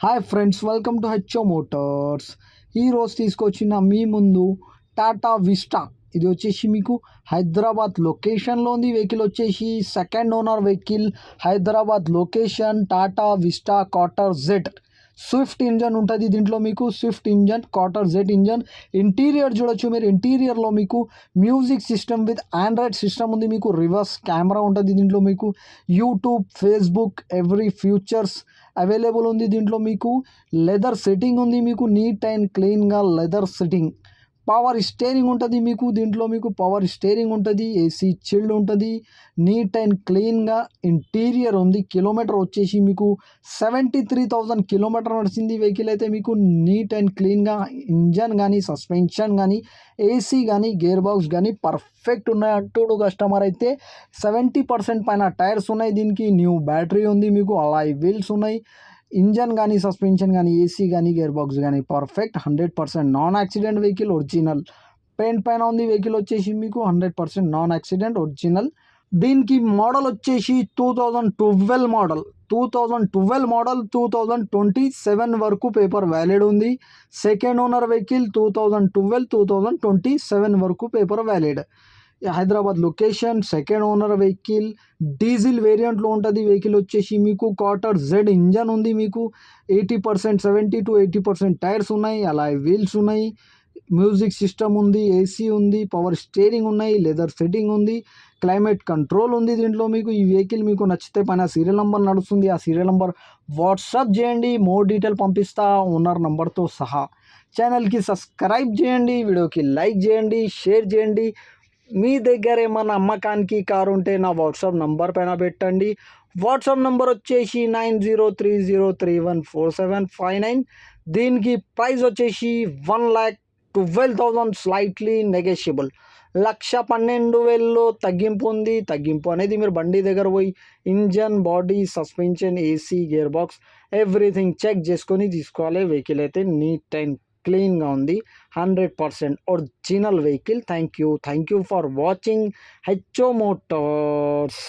Hi friends welcome to HO Motors ఈరోజు తీసుకొచ్చిన మీ ముందు టాటా విస్టా ఇది వచ్చేసి మీకు హైదరాబాద్ లొకేషన్లో ఉంది. వెహికల్ వచ్చేసి second owner vehicle Hyderabad location Tata Vista quadrajet Swift engine ఉంటుంది దీంట్లో మీకు Swift engine quadrajet engine interior చూడొచ్చు మీరు. ఇంటీరియర్లో మీకు music system with Android system ఉంది. మీకు రివర్స్ కెమెరా ఉంటుంది దీంట్లో మీకు. YouTube Facebook every features available ఉంది దీంట్లో మీకు. లెదర్ సెట్టింగ్ ఉంది మీకు. నీట్ అండ్ క్లీన్గా లెదర్ సెట్టింగ్ పవర్ స్టేరింగ్ ఉంటుంది మీకు దీంట్లో మీకు పవర్ స్టేరింగ్ ఉంటుంది ఏసీ చిల్డ్ ఉంటుంది నీట్ అండ్ క్లీన్గా ఇంటీరియర్ ఉంది. కిలోమీటర్ వచ్చేసి మీకు సెవెంటీ త్రీ థౌజండ్ కిలోమీటర్ నడిచింది వెహికల్ అయితే మీకు నీట్ అండ్ క్లీన్గా ఇంజన్ కానీ సస్పెన్షన్ కానీ ఏసీ కానీ గేర్ బాక్స్ కానీ పర్ఫెక్ట్ ఉన్నాయి. కస్టమర్ అయితే సెవెంటీ పర్సెంట్ పైన టైర్స్ ఉన్నాయి. దీనికి న్యూ బ్యాటరీ ఉంది మీకు అలాయ్ వీల్స్ ఉన్నాయి. ఇంజన్ కానీ సస్పెన్షన్ కానీ ఏసీ కానీ గేర్ బాక్స్ కానీ perfect hundred percent non accident vehicle original. Paint పైన ఉంది వెహికల్ వచ్చేసి మీకు hundred percent non accident original. దీనికి మోడల్ వచ్చేసి two thousand twelve model. Two thousand twelve model two thousand twenty seven వరకు పేపర్ వ్యాలిడ్ ఉంది. Second owner vehicle two thousand twelve two thousand twenty seven వరకు paper valid. Hyderabad location second owner vehicle diesel వేరియంట్లో ఉంటుంది vehicle వచ్చేసి మీకు quadrajet engine ఉంది మీకు. Eighty percent seventy to eighty percent tyres ఉన్నాయి అలా wheels ఉన్నాయి మ్యూజిక్ సిస్టమ్ ఉంది ఏసీ ఉంది పవర్ స్టీరింగ్ ఉన్నాయి లెదర్ సెట్టింగ్ ఉంది క్లైమేట్ కంట్రోల్ ఉంది దీంట్లో మీకు. ఈ వెహికల్ మీకు నచ్చితే పైన సీరియల్ నెంబర్ నడుస్తుంది ఆ సీరియల్ నెంబర్ వాట్సాప్ చేయండి మోర్ డీటెయిల్ పంపిస్తా ఓనర్ నెంబర్తో సహా. ఛానల్కి సబ్స్క్రైబ్ చేయండి వీడియోకి లైక్ చేయండి షేర్ చేయండి. మీ దగ్గర ఏమన్నా అమ్మకానికి కారు ఉంటే నా వాట్సాప్ నంబర్ పైన పెట్టండి. వాట్సాప్ నంబర్ వచ్చేసి nine zero three zero three one four seven five nine. దీనికి ప్రైస్ వచ్చేసి one lakh twelve thousand slightly negotiable. లక్ష పన్నెండు వేల్లో తగ్గింపు ఉంది. తగ్గింపు అనేది మీరు బండి దగ్గర పోయి engine body suspension AC gear box everything check చేసుకొని తీసుకోవాలి. వెహికల్ అయితే నీట్ అండ్ క్లీన్గా ఉంది. Hundred percent original vehicle. Thank you thank you for watching HO Motors.